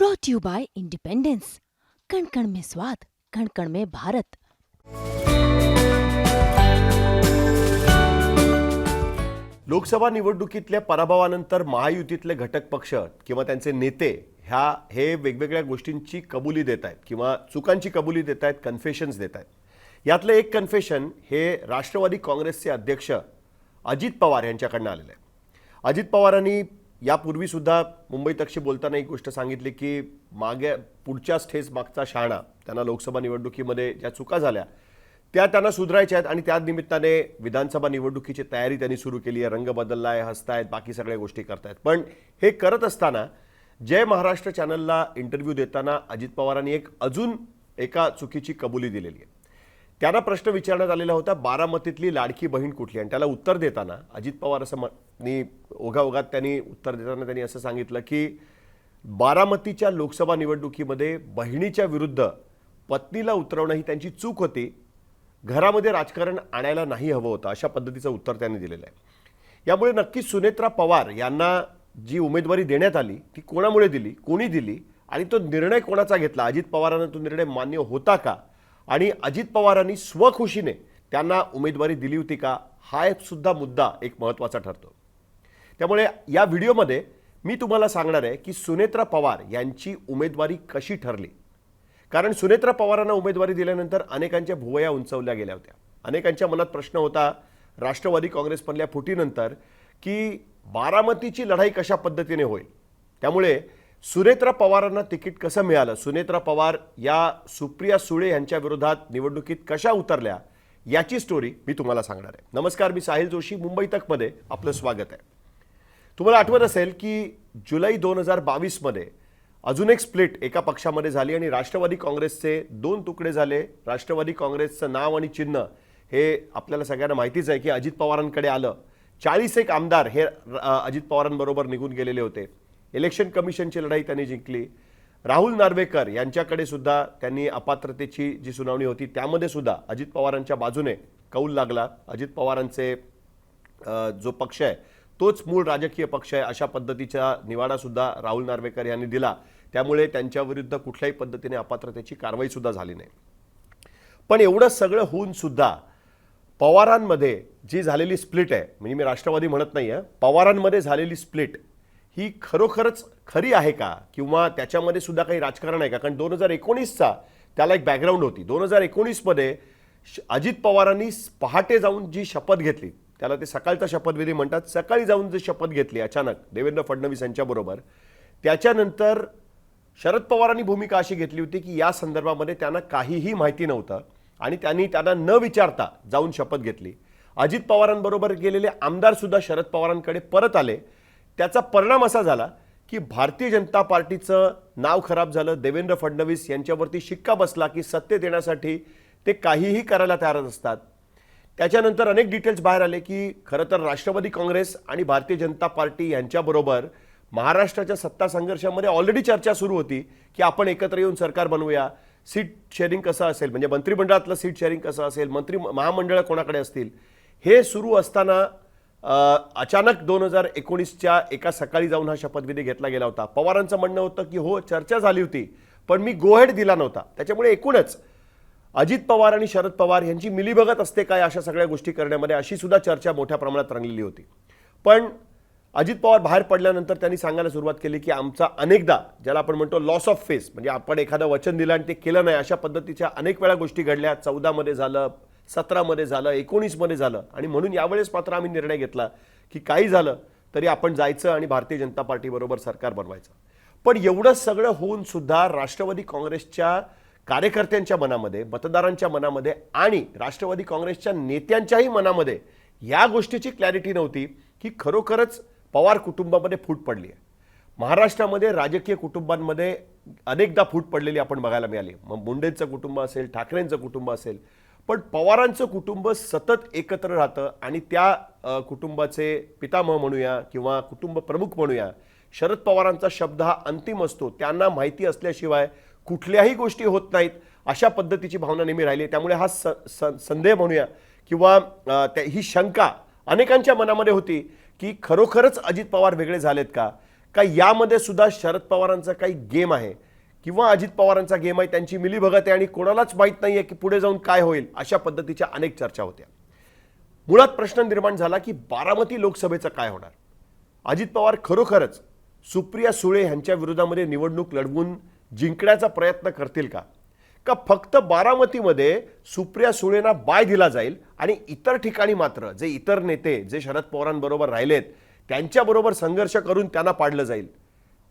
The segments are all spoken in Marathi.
ब्रॉट यू बाय इंडिपेंडेंस कण कण में स्वाद कण कण में भारत लोकसभा निवडणुकीतल्या पराभवानंतर महायुतीतले घटक पक्ष किंवा त्यांचे नेते ह्या हे वेगवेगळ्या गोष्टींची कबुली देत आहेत किंवा चुकांची कबुली देत आहेत कन्फेशन्स देत आहेत. यातलं एक कन्फेशन हे राष्ट्रवादी काँग्रेसचे अध्यक्ष अजित पवार यांच्याकडनं आलेलं आहे. अजित पवारांनी यापूर्वीसुद्धा मुंबई तक्षी बोलताना एक गोष्ट सांगितली की मागे पुढच्याच ठेस मागचा शहाणा त्यांना लोकसभा निवडणुकीमध्ये ज्या चुका झाल्या त्या त्यांना सुधारायच्या आहेत आणि त्या निमित्ताने विधानसभा निवडणुकीची तयारी त्यांनी सुरू केली आहे. रंग बदलला आहे हसतायत बाकी सगळ्या गोष्टी करतायत. पण हे करत असताना जय महाराष्ट्र चॅनलला इंटरव्ह्यू देताना अजित पवारांनी एक अजून एका चुकीची कबुली दिलेली आहे. त्यांना प्रश्न विचारण्यात आलेला होता बारामतीतली लाडकी बहीण कुठली? आणि त्याला उत्तर देताना अजित पवार असं नी ओघाओघात त्यांनी उत्तर देताना त्यांनी असं सांगितलं की बारामतीच्या लोकसभा निवडणुकीमध्ये बहिणीच्या विरुद्ध पत्नीला उतरवणं ही त्यांची चूक होती. घरामध्ये राजकारण आणायला नाही हवं होतं अशा पद्धतीचं उत्तर त्यांनी दिलेलं आहे. यामुळे नक्कीच सुनेत्रा पवार यांना जी उमेदवारी देण्यात आली ती कोणामुळे दिली कोणी दिली आणि तो निर्णय कोणाचा घेतला? अजित पवारांना तो निर्णय मान्य होता का? आणि अजित पवारांनी स्वखुशीने त्यांना उमेदवारी दिली होती का हा एक सुद्धा मुद्दा एक महत्त्वाचा ठरतो. त्यामुळे या व्हिडिओमध्ये मी तुम्हाला सांगणार आहे की सुनेत्रा पवार यांची उमेदवारी कशी ठरली. कारण सुनेत्रा पवारांना उमेदवारी दिल्यानंतर अनेकांच्या भुवया उंचवल्या गेल्या होत्या. अनेकांच्या मनात प्रश्न होता राष्ट्रवादी काँग्रेसमधल्या फुटीनंतर की बारामतीची लढाई कशा पद्धतीने होईल. त्यामुळे सुनेत्रा पवारांना तिकीट कसं मिळालं? सुनेत्रा पवार या सुप्रिया सुळे यांच्या विरोधात निवडणुकीत कशा उतरल्या याची स्टोरी मी तुम्हाला सांगणार आहे. नमस्कार मी साहिल जोशी मुंबई तकमध्ये आपलं स्वागत आहे. तुम्हाला आठवत असेल की जुलै दोन हजार बावीसमध्ये अजून एक स्प्लिट एका पक्षामध्ये झाली आणि राष्ट्रवादी काँग्रेसचे दोन तुकडे झाले. राष्ट्रवादी काँग्रेसचं नाव आणि चिन्ह हे आपल्याला सगळ्यांना माहितीच आहे की अजित पवारांकडे आलं. चाळीस एक आमदार हे अजित पवारांबरोबर निघून गेलेले होते. इलेक्शन कमिशनची लढाई त्यांनी जिंकली. राहुल नार्वेकर यांच्याकडे सुद्धा त्यांनी अपात्रतेची जी सुनावणी होती त्यामध्ये सुद्धा अजित पवारांच्या बाजूने कौल लागला. अजित पवारांचे जो पक्ष आहे तोच मूळ राजकीय पक्ष आहे अशा पद्धतीचा निवाडासुद्धा राहुल नार्वेकर यांनी दिला. त्यामुळे त्यांच्याविरुद्ध कुठल्याही पद्धतीने अपात्रतेची कारवाईसुद्धा झाली नाही. पण एवढं सगळं होऊन सुद्धा पवारांमध्ये जी झालेली स्प्लिट आहे म्हणजे मी राष्ट्रवादी म्हणत नाही आहे पवारांमध्ये झालेली स्प्लिट ही खरोखरच खरी आहे का? किंवा त्याच्यामध्ये सुद्धा काही राजकारण आहे का? कारण दोन हजार एकोणीसचा त्याला एक बॅकग्राऊंड होती. दोन हजार एकोणीसमध्ये अजित पवारांनी पहाटे जाऊन जी शपथ घेतली त्याला ते सकाळचा शपथविधी म्हणतात सकाळी जाऊन जी शपथ घेतली अचानक देवेंद्र फडणवीस यांच्याबरोबर त्याच्यानंतर शरद पवारांनी भूमिका अशी घेतली होती की या संदर्भामध्ये त्यांना काहीही माहिती नव्हतं आणि त्यांनी त्यांना न विचारता जाऊन शपथ घेतली. अजित पवारांबरोबर गेलेले आमदारसुद्धा शरद पवारांकडे परत आले. त्याचा परिणाम असा झाला की भारतीय जनता पार्टीचं नाव खराब झालं. देवेंद्र फडणवीस यांच्यावरती शिक्का बसला की सत्तेत येण्यासाठी ते काहीही करायला तयार असतात त्याच्यानंतर अनेक डिटेल्स बाहेर आले की खरं तर राष्ट्रवादी काँग्रेस आणि भारतीय जनता पार्टी यांच्याबरोबर महाराष्ट्राच्या सत्ता संघर्षामध्ये ऑलरेडी चर्चा सुरू होती की आपण एकत्र येऊन सरकार बनवूया. सीट शेअरिंग कसं असेल? म्हणजे मंत्रिमंडळातलं सीट शेअरिंग कसं असेल? मंत्री महामंडळं कोणाकडे असतील? हे सुरू असताना अचानक दोन हजार एकोणीसच्या एका सकाळी जाऊन हा शपथविधी घेतला गेला होता. पवारांचं म्हणणं होतं की हो चर्चा झाली होती पण मी गोहेड दिला नव्हता. त्याच्यामुळे एकूणच अजित पवार आणि शरद पवार यांची मिलीभगत असते काय अशा सगळ्या गोष्टी करण्यामध्ये अशी सुद्धा चर्चा मोठ्या प्रमाणात रंगलेली होती. पण अजित पवार बाहेर पडल्यानंतर त्यांनी सांगायला सुरुवात केली की आमचा अनेकदा ज्याला आपण म्हणतो लॉस ऑफ फेस म्हणजे आपण एखादं वचन दिलं आणि ते केलं नाही अशा पद्धतीच्या अनेक वेळा गोष्टी घडल्या. चौदामध्ये झालं सतरामध्ये झालं एकोणीसमध्ये झालं. आणि म्हणून यावेळेस मात्र आम्ही निर्णय घेतला की काही झालं तरी आपण जायचं आणि भारतीय जनता पार्टीबरोबर सरकार बनवायचं. पण एवढं सगळं होऊन सुद्धा राष्ट्रवादी काँग्रेसच्या कार्यकर्त्यांच्या मनामध्ये मतदारांच्या मनामध्ये आणि राष्ट्रवादी काँग्रेसच्या नेत्यांच्याही मनामध्ये या गोष्टीची क्लॅरिटी नव्हती की खरोखरच पवार कुटुंबामध्ये फूट पडली आहे. महाराष्ट्रामध्ये राजकीय कुटुंबांमध्ये अनेकदा फूट पडलेली आपण बघायला मिळाली. मग मुंडेंचं कुटुंब असेल ठाकरेंचं कुटुंब असेल पण पवारांचं कुटुंब सतत एकत्र राहतं आणि त्या कुटुंबाचे पितामह म्हणूया किंवा कुटुंब प्रमुख म्हणूया शरद पवारांचा शब्द हा अंतिम असतो. त्यांना माहिती असल्याशिवाय कुठल्याही गोष्टी होत नाहीत. अशा पद्धतीची भावना नेहमी राहिली त्यामुळे हा स संदेह म्हणूया किंवा त्या- ही शंका अनेकांच्या मनामध्ये होती की खरोखरच अजित पवार वेगळे झालेत का? का यामध्ये सुद्धा शरद पवारांचा काही गेम आहे? किंवा अजित पवारांचा गेम आहे त्यांची मिलीभगत आहे आणि कोणालाच माहीत नाही आहे की पुढे जाऊन काय होईल अशा पद्धतीच्या अनेक चर्चा होत्या. मुळात प्रश्न निर्माण झाला की बारामती लोकसभेचं काय होणार? अजित पवार खरोखरच सुप्रिया सुळे यांच्या विरोधामध्ये निवडणूक लढवून जिंकण्याचा प्रयत्न करतील का? का फक्त बारामतीमध्ये सुप्रिया सुळेंना बाय दिला जाईल आणि इतर ठिकाणी मात्र जे इतर नेते जे शरद पवारांबरोबर राहिलेत त्यांच्याबरोबर संघर्ष करून त्यांना पाडलं जाईल?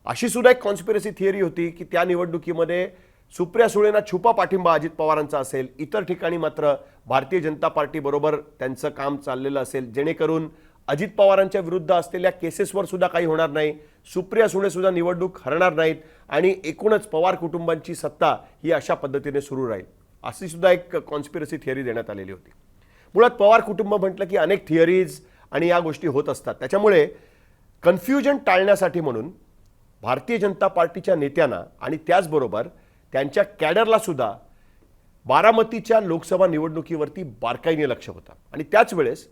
अशी सुद्धा एक कॉन्स्पिरसी थिअरी होती की त्या निवडणुकीमध्ये सुप्रिया सुळेंना छुपा पाठिंबा अजित पवारांचा असेल. इतर ठिकाणी मात्र भारतीय जनता पार्टीबरोबर त्यांचं काम चाललेलं असेल. जेणेकरून अजित पवारांच्या विरुद्ध असलेल्या केसेसवर सुद्धा काही होणार नाही. सुप्रिया सुळे सुद्धा निवडणूक हरणार नाहीत आणि एकूणच पवार कुटुंबांची सत्ता ही अशा पद्धतीने सुरू राहील. अशी सुद्धा एक कॉन्स्पिरसी थिअरी देण्यात आलेली होती. मुळात पवार कुटुंब म्हटलं की अनेक थिअरीज आणि या गोष्टी होत असतात. त्याच्यामुळे कन्फ्युजन टाळण्यासाठी म्हणून भारतीय जनता पार्टीच्या नेत्यांना आणि त्याचबरोबर त्यांच्या कॅडरला सुद्धा बारामतीच्या लोकसभा निवडणुकीवरती बारकाईने लक्ष होतं. आणि त्याच वेळेस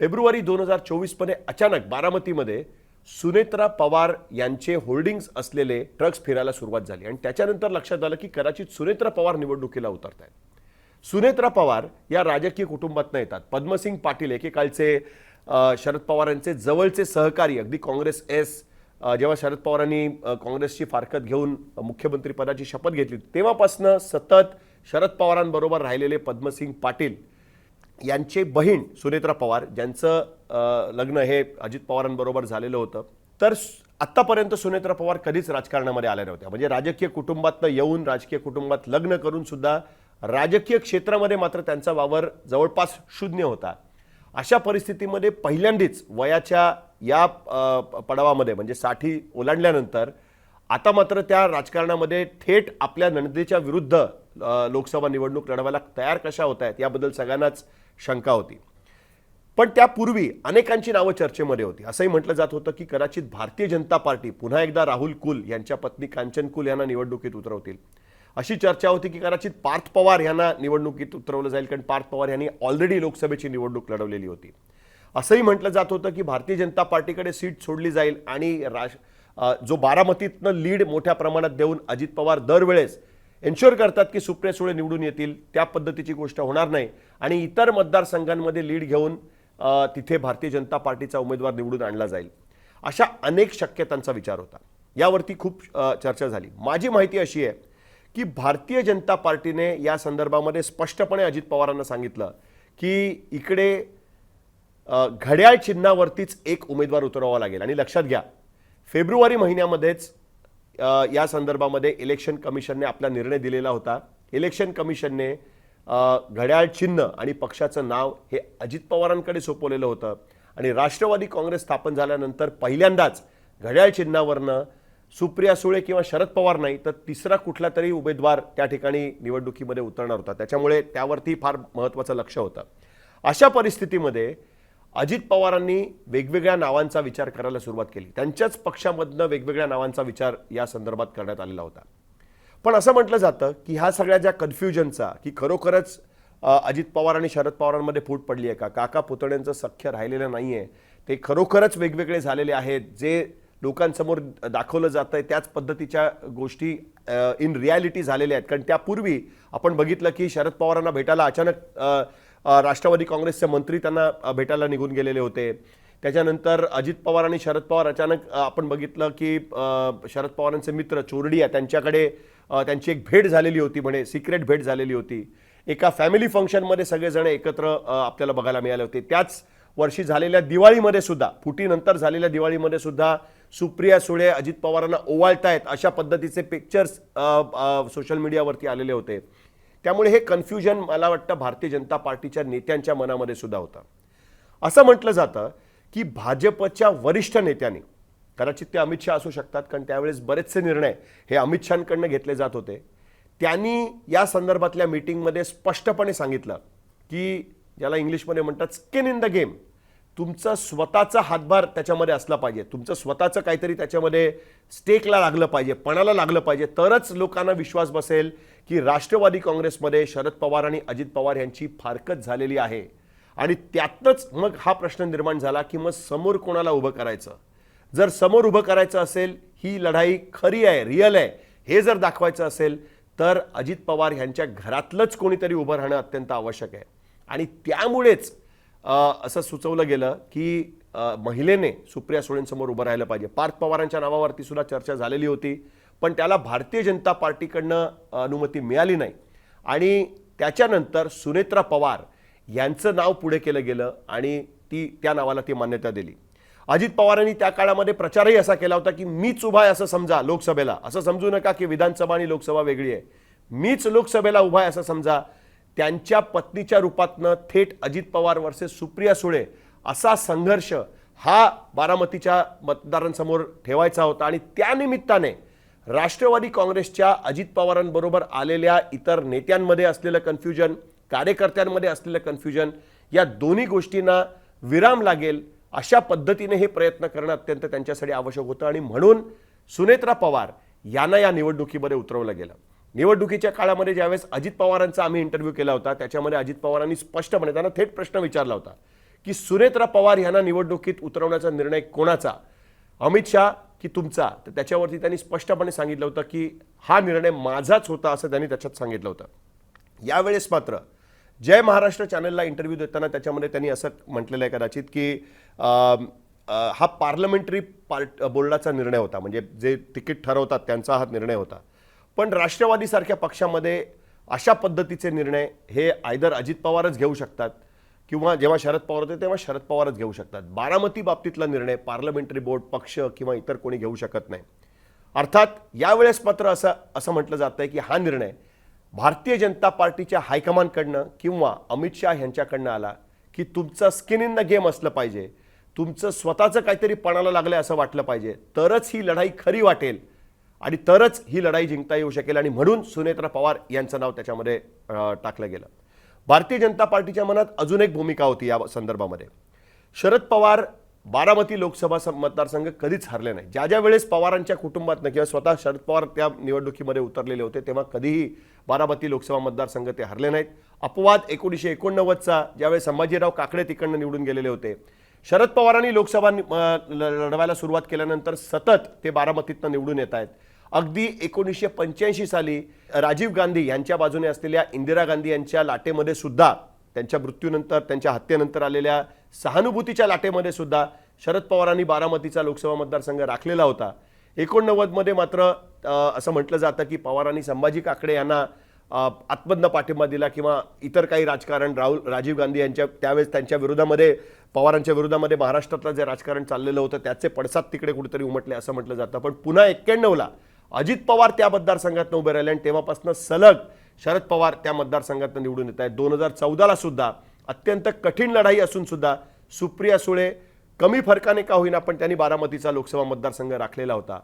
फेब्रुवारी दोन हजार चोवीसमध्ये अचानक बारामतीमध्ये सुनेत्रा पवार यांचे होल्डिंग्स असलेले ट्रक्स फिरायला सुरुवात झाली. आणि त्याच्यानंतर लक्षात आलं की कदाचित सुनेत्रा पवार निवडणुकीला उतरत आहेत सुनेत्रा पवार या राजकीय कुटुंबातनं येतात. पद्मसिंग पाटील एकेकाळचे शरद पवार यांचे जवळचे सहकारी अगदी काँग्रेस एस जेव्हा शरद पवारांनी काँग्रेसची फारकत घेऊन मुख्यमंत्रीपदाची शपथ घेतली तेव्हापासनं सतत शरद पवारांबरोबर राहिलेले पद्मसिंग पाटील यांचे बहीण सुनेत्रा पवार ज्यांचं लग्न हे अजित पवारांबरोबर झालेलं होतं. तर आत्तापर्यंत सुनेत्रा पवार कधीच राजकारणामध्ये आल्या नव्हत्या म्हणजे राजकीय कुटुंबातनं येऊन राजकीय कुटुंबात लग्न करून सुद्धा राजकीय क्षेत्रामध्ये मात्र त्यांचा वावर जवळपास शून्य होता. अशा परिस्थितीमध्ये पहिल्यांदीच वयाच्या या पडावामध्ये म्हणजे साठी ओलांडल्यानंतर आता मात्र त्या राजकारणामध्ये थेट आपल्या नणदेच्या विरुद्ध लोकसभा निवडणूक लढवायला तयार कशा होत आहेत याबद्दल सगळ्यांनाच शंका होती. पण त्यापूर्वी अनेकांची नावं चर्चेमध्ये होती. असंही म्हटलं जात होतं की कदाचित भारतीय जनता पार्टी पुन्हा एकदा राहुल कुल यांच्या पत्नी कांचन कुल यांना निवडणुकीत उतरवतील. अशी चर्चा होती की कदाचित पार्थ पवार यांना निवडणुकीत उतरवलं जाईल कारण पार्थ पवार यांनी ऑलरेडी लोकसभेची निवडणूक लढवलेली होती. असंही म्हटलं जात होतं की भारतीय जनता पार्टीकडे सीट सोडली जाईल आणि राश जो बारामतीतनं लीड मोठ्या प्रमाणात देऊन अजित पवार दरवेळेस एन्श्युअर करतात की सुप्रिया सुळे निवडून येतील त्या पद्धतीची गोष्ट होणार नाही. आणि इतर मतदारसंघांमध्ये लीड घेऊन तिथे भारतीय जनता पार्टीचा उमेदवार निवडून आणला जाईल. अशा अनेक शक्यतांचा विचार होता. यावरती खूप चर्चा झाली. माझी माहिती अशी आहे की भारतीय जनता पार्टीने या संदर्भामध्ये स्पष्टपणे अजित पवारांना सांगितलं की इकडे घड्याळ चिन्हावरतीच एक उमेदवार उतरवावा लागेल. आणि लक्षात घ्या फेब्रुवारी महिन्यामध्येच या संदर्भामध्ये इलेक्शन कमिशनने आपला निर्णय दिलेला होता. इलेक्शन कमिशनने घड्याळ चिन्ह आणि पक्षाचं नाव हे अजित पवारांकडे सोपवलेलं होतं. आणि राष्ट्रवादी काँग्रेस स्थापन झाल्यानंतर पहिल्यांदाच घड्याळ चिन्हावरनं सुप्रिया सुळे किंवा शरद पवार नाही तर तिसरा कुठला तरी उमेदवार त्या ठिकाणी निवडणुकीमध्ये उतरणार होता. त्याच्यामुळे त्यावरती फार महत्त्वाचं लक्ष होतं. अशा परिस्थितीमध्ये अजित पवारांनी वेगवेगळ्या नावांचा विचार करायला सुरुवात केली. त्यांच्याच पक्षामधनं वेगवेगळ्या नावांचा विचार या संदर्भात करण्यात आलेला होता. पण असं म्हटलं जातं की ह्या सगळ्या ज्या कन्फ्युजनचा की खरोखरच अजित पवार आणि शरद पवारांमध्ये फूट पडली आहे का? काका पुतण्यांचं सख्य राहिलेलं नाही आहे ते खरोखरच वेगवेगळे झालेले आहेत. जे लोकांसमोर दाखवलं जातं आहे त्याच पद्धतीच्या गोष्टी इन रियालिटी झालेल्या आहेत. कारण त्यापूर्वी आपण बघितलं की शरद पवारांना भेटायला अचानक राष्ट्रवादी काँग्रेसचे मंत्री त्यांना भेटायला निघून गेलेले होते. त्याच्यानंतर अजित पवार आणि शरद पवार अचानक आपण बघितलं की शरद पवारांचे मित्र चोरडिया त्यांच्याकडे त्यांची एक भेट झालेली होती म्हणे सिक्रेट भेट झालेली होती. एका फॅमिली फंक्शनमध्ये सगळेजण एकत्र आपल्याला बघायला मिळाले होते. त्याच वर्षी झालेल्या दिवाळीमध्ये सुद्धा फुटीनंतर झालेल्या दिवाळीमध्ये सुद्धा सुप्रिया सुळे अजित पवारांना ओवाळतायत अशा पद्धतीचे पिक्चर्स सोशल मीडियावरती आलेले होते. त्यामुळे हे कन्फ्युजन मला वाटतं भारतीय जनता पार्टीच्या नेत्यांच्या मनामध्ये सुद्धा होतं. असं म्हटलं जातं की भाजपच्या वरिष्ठ नेत्यांनी कदाचित ते अमित शहा असू शकतात कारण त्यावेळेस बरेचसे निर्णय हे अमित शहाकडनं घेतले जात होते. त्यांनी या संदर्भातल्या मीटिंगमध्ये स्पष्टपणे सांगितलं की ज्याला इंग्लिशमध्ये म्हणतात स्किन इन द गेम तुमचं स्वतःचा हातभार त्याच्यामध्ये असला पाहिजे. तुमचं स्वतःचं काहीतरी त्याच्यामध्ये स्टेकला लागलं पाहिजे पणाला लागलं पाहिजे. तरच लोकांना विश्वास बसेल की राष्ट्रवादी काँग्रेसमध्ये शरद पवार आणि अजित पवार यांची फारकत झालेली आहे. आणि त्यातच मग हा प्रश्न निर्माण झाला की मग समोर कोणाला उभं करायचं? जर समोर उभं करायचं असेल ही लढाई खरी आहे रिअल आहे हे जर दाखवायचं असेल तर अजित पवार यांच्या घरातलंच कोणीतरी उभं राहणं अत्यंत आवश्यक आहे. आणि त्यामुळेच असं सुचवलं गेलं की महिलेने सुप्रिया सुळेंसमोर उभं राहिलं पाहिजे. पार्थ पवारांच्या नावावरती सुद्धा चर्चा झालेली होती पण त्याला भारतीय जनता पार्टीकडनं अनुमती मिळाली नाही. आणि त्याच्यानंतर सुनेत्रा पवार यांचं नाव पुढे केलं गेलं आणि ती त्या नावाला ती मान्यता दिली. अजित पवारांनी त्या काळामध्ये प्रचारही असा केला होता की मीच उभा आहे असं समजा लोकसभेला. असं समजू नका की विधानसभा आणि लोकसभा वेगळी आहे. मीच लोकसभेला उभा आहे असं समजा त्यांच्या पत्नीच्या रूपातनं थेट अजित पवार वर्सेस सुप्रिया सुळे असा संघर्ष हा बारामतीच्या मतदारांसमोर ठेवायचा होता आणि त्यानिमित्ताने राष्ट्रवादी काँग्रेसच्या अजित पवारांबरोबर आलेल्या इतर नेत्यांमध्ये असलेलं कन्फ्युजन कार्यकर्त्यांमध्ये असलेलं कन्फ्युजन या दोन्ही गोष्टींना विराम लागेल अशा पद्धतीने हे प्रयत्न करणं अत्यंत त्यांच्यासाठी आवश्यक होतं आणि म्हणून सुनेत्रा पवार यांना या निवडणुकीमध्ये उतरवलं गेलं. निवडणुकीच्या काळामध्ये ज्यावेळेस अजित पवारांचा आम्ही इंटरव्ह्यू केला होता त्याच्यामध्ये अजित पवारांनी स्पष्टपणे त्यांना थेट प्रश्न विचारला होता की सुरेत्रा पवार यांना निवडणुकीत उतरवण्याचा निर्णय कोणाचा? अमित शहा की तुमचा? तर त्याच्यावरती त्यांनी स्पष्टपणे सांगितलं होतं की हा निर्णय माझाच होता असं त्यांनी त्याच्यात सांगितलं होतं. यावेळेस मात्र जय महाराष्ट्र चॅनलला इंटरव्ह्यू देताना त्याच्यामध्ये त्यांनी असं म्हटलेलं आहे कदाचित की हा पार्लमेंटरी पार्ट बोर्डाचा निर्णय होता म्हणजे जे तिकीट ठरवतात त्यांचा हा निर्णय होता. पण राष्ट्रवादीसारख्या पक्षामध्ये अशा पद्धतीचे निर्णय हे आयदर अजित पवारच घेऊ शकतात किंवा जेव्हा शरद पवार होते तेव्हा शरद पवारच घेऊ शकतात. बारामती बाबतीतला निर्णय पार्लमेंटरी बोर्ड पक्ष किंवा इतर कोणी घेऊ शकत नाही. अर्थात यावेळेस मात्र असं असं म्हटलं जात आहे की हा निर्णय भारतीय जनता पार्टीच्या हायकमांडकडनं किंवा अमित शहा यांच्याकडनं आला की तुमचा स्किन इन द गेम असलं पाहिजे. तुमचं स्वतःचं काहीतरी पणाला लागलं असं वाटलं पाहिजे. तरच ही लढाई खरी वाटेल. आणि तरच ही लढाई जिंकता येऊ शकेल आणि म्हणून सुनेत्रा पवार यांचं नाव त्याच्यामध्ये टाकलं गेलं. भारतीय जनता पार्टीच्या मनात अजून एक भूमिका होती या संदर्भामध्ये. शरद पवार बारामती लोकसभा सं- मतदारसंघ कधीच हरले नाही. ज्या ज्या वेळेस पवारांच्या कुटुंबातनं किंवा स्वतः शरद पवार त्या निवडणुकीमध्ये उतरलेले होते तेव्हा कधीही बारामती लोकसभा मतदारसंघ ते हरले नाहीत. अपवाद एकोणीसशे एकोणनव्वदचा ज्यावेळेस संभाजीराव काकडे तिकडनं निवडून गेलेले होते शरद पवारांनी लोकसभा लढवायला सुरुवात केल्यानंतर सतत ते बारामतीतनं निवडून येत आहेत अगदी एकोणीसशे पंच्याऐंशी साली राजीव गांधी यांच्या बाजूने असलेल्या इंदिरा गांधी यांच्या लाटेमध्ये सुद्धा त्यांच्या मृत्यूनंतर त्यांच्या हत्येनंतर आलेल्या सहानुभूतीच्या लाटेमध्ये सुद्धा शरद पवारांनी बारामतीचा लोकसभा मतदारसंघ राखलेला होता. एकोणनव्वदमध्ये मात्र असं म्हटलं जातं की पवारांनी संभाजी काकडे यांना अ, पाठिंबा दिला किंवा इतर काही राजकारण राहुल राजीव गांधी यांच्या त्यावेळेस त्यांच्या विरोधामध्ये पवारांच्या विरोधामध्ये महाराष्ट्रातलं जे राजकारण चाललेलं होतं त्याचे पडसाद तिकडे कुठेतरी उमटले असं म्हटलं जातं. पण पुन्हा एक्क्याण्णवला अजित पवार त्या मतदारसंघातनं उभे राहिले आणि तेव्हापासून सलग शरद पवार त्या मतदारसंघातनं निवडून येत आहेत. दोन हजार चौदाला सुद्धा अत्यंत कठीण लढाई असून सुद्धा सुप्रिया सुळे कमी फरकाने का होईना पण त्यांनी बारामतीचा लोकसभा मतदारसंघ राखलेला होता.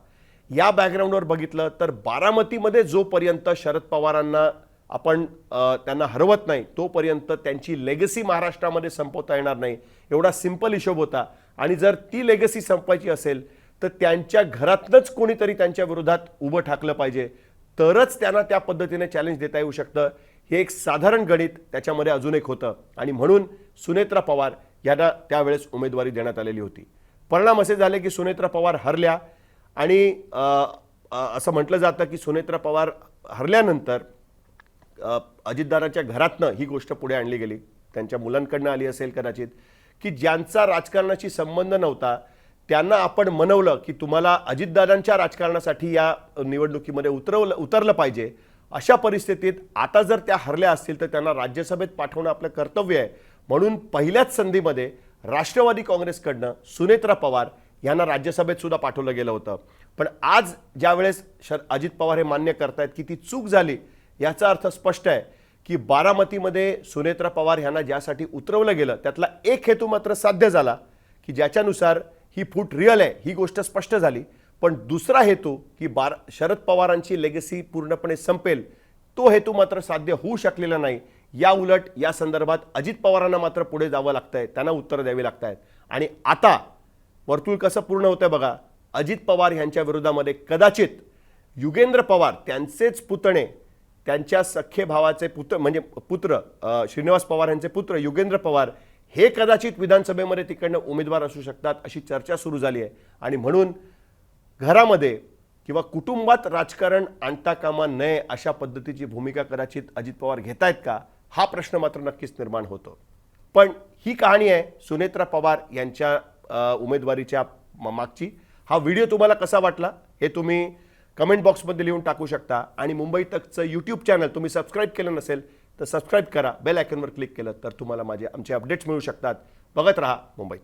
या बॅकग्राऊंडवर बघितलं तर बारामतीमध्ये जोपर्यंत शरद पवारांना आपण त्यांना हरवत नाही तोपर्यंत त्यांची लेगसी महाराष्ट्रामध्ये संपवता येणार नाही. एवढा सिंपल हिशोब होता. आणि जर ती लेगसी संपवायची असेल तर त्यांच्या घरातनंच कोणीतरी त्यांच्या विरोधात उभं ठाकलं पाहिजे. तरच त्यांना त्या पद्धतीने चॅलेंज देता येऊ शकतं. हे एक साधारण गणित त्याच्यामध्ये अजून एक होतं. आणि म्हणून सुनेत्रा पवार यांना त्यावेळेस उमेदवारी देण्यात आलेली होती. परिणाम असे झाले की सुनेत्रा पवार हरल्या आणि असं म्हटलं जातं की सुनेत्रा पवार हरल्यानंतर अजितदाराच्या घरातनं ही गोष्ट पुढे आणली गेली. त्यांच्या मुलांकडनं आली असेल कदाचित. की ज्यांचा राजकारणाशी संबंध नव्हता त्यांना आपण मनवलं की तुम्हाला अजितदादांच्या राजकारणासाठी या निवडणुकीमध्ये उतरवलं उतरलं पाहिजे. अशा परिस्थितीत आता जर त्या हरल्या असतील तर त्यांना राज्यसभेत पाठवणं आपलं कर्तव्य आहे. म्हणून पहिल्याच संधीमध्ये राष्ट्रवादी काँग्रेसकडनं सुनेत्रा पवार यांना राज्यसभेत सुद्धा पाठवलं गेलं होतं. पण आज ज्यावेळेस शर अजित पवार हे मान्य करतायत की ती चूक झाली याचा अर्थ स्पष्ट आहे की बारामतीमध्ये सुनेत्रा पवार यांना ज्यासाठी उतरवलं गेलं त्यातला एक हेतू मात्र साध्य झाला की ज्याच्यानुसार ही फूट रिअल आहे ही गोष्ट स्पष्ट झाली. पण दुसरा हेतू की बार शरद पवारांची लेगसी पूर्णपणे संपेल तो हेतू मात्र साध्य होऊ शकलेला नाही. या उलट या संदर्भात अजित पवारांना मात्र पुढे जावं लागतंय त्यांना उत्तर द्यावी लागत आहेत आणि आता वर्तुळ कसं पूर्ण होतंय बघा अजित पवार यांच्या विरोधामध्ये कदाचित युगेंद्र पवार त्यांचेच पुतणे त्यांच्या सख्खे भावाचे पुत्र म्हणजे पुत्र श्रीनिवास पवार यांचे पुत्र युगेंद्र पवार हे कदाचित विधानसभेमध्ये तिकडनं उमेदवार असू शकतात अशी चर्चा सुरू झाली आहे. आणि म्हणून घरामध्ये किंवा कुटुंबात राजकारण आणता कामा नये अशा पद्धतीची भूमिका कदाचित अजित पवार घेतायत का हा प्रश्न मात्र नक्कीच निर्माण होतो. पण ही कहाणी आहे सुनेत्रा पवार यांच्या उमेदवारीच्या मागची. हा व्हिडिओ तुम्हाला कसा वाटला हे तुम्ही कमेंट बॉक्समध्ये लिहून टाकू शकता. आणि मुंबई तकचं यूट्यूब चॅनल तुम्ही सबस्क्राईब केलं नसेल तर सबस्क्राईब करा बेल आयकनवर क्लिक केलं तर तुम्हाला माझे आमचे अपडेट्स मिळू शकतात. बघत राहा मुंबईत.